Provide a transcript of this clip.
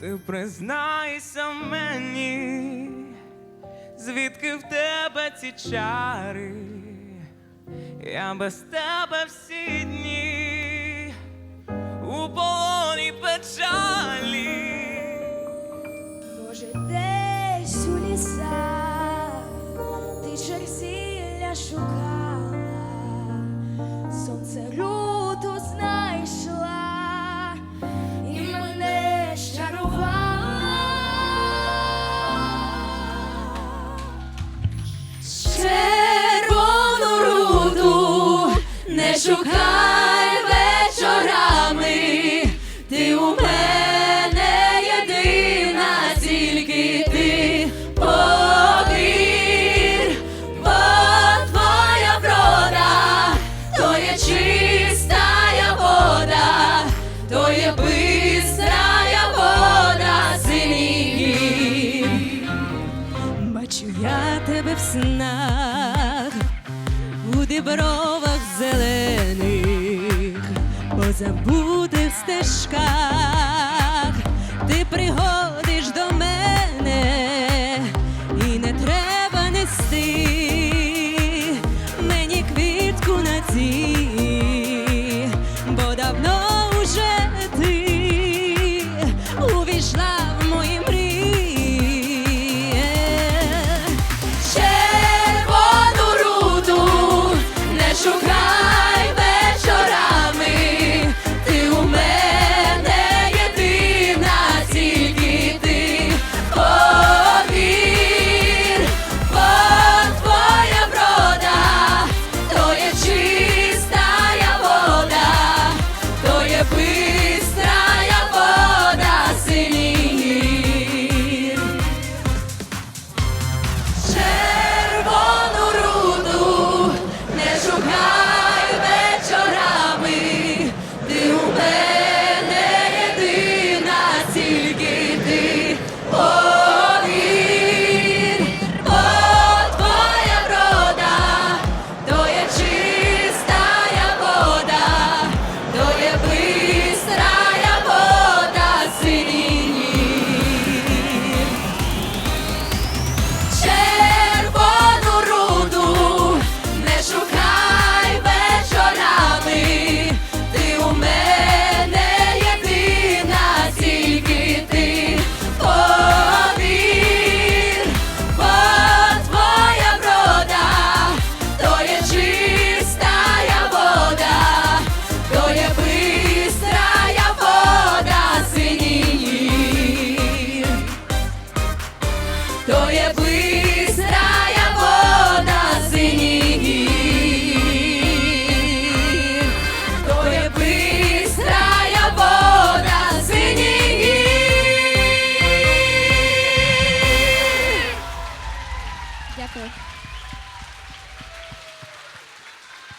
Ти признайся мені, звідки в тебе ці чари, я без тебе всі дні у полоні печалі. Може, десь у лісах ти черзілля шукала, шукай вечорами, ти у мене єдина, тільки ти повір, бо твоя врода, то є чистая вода, то є бистрая вода синій. Бачу я тебе в снах, у дібровах зелених, забутих стежках,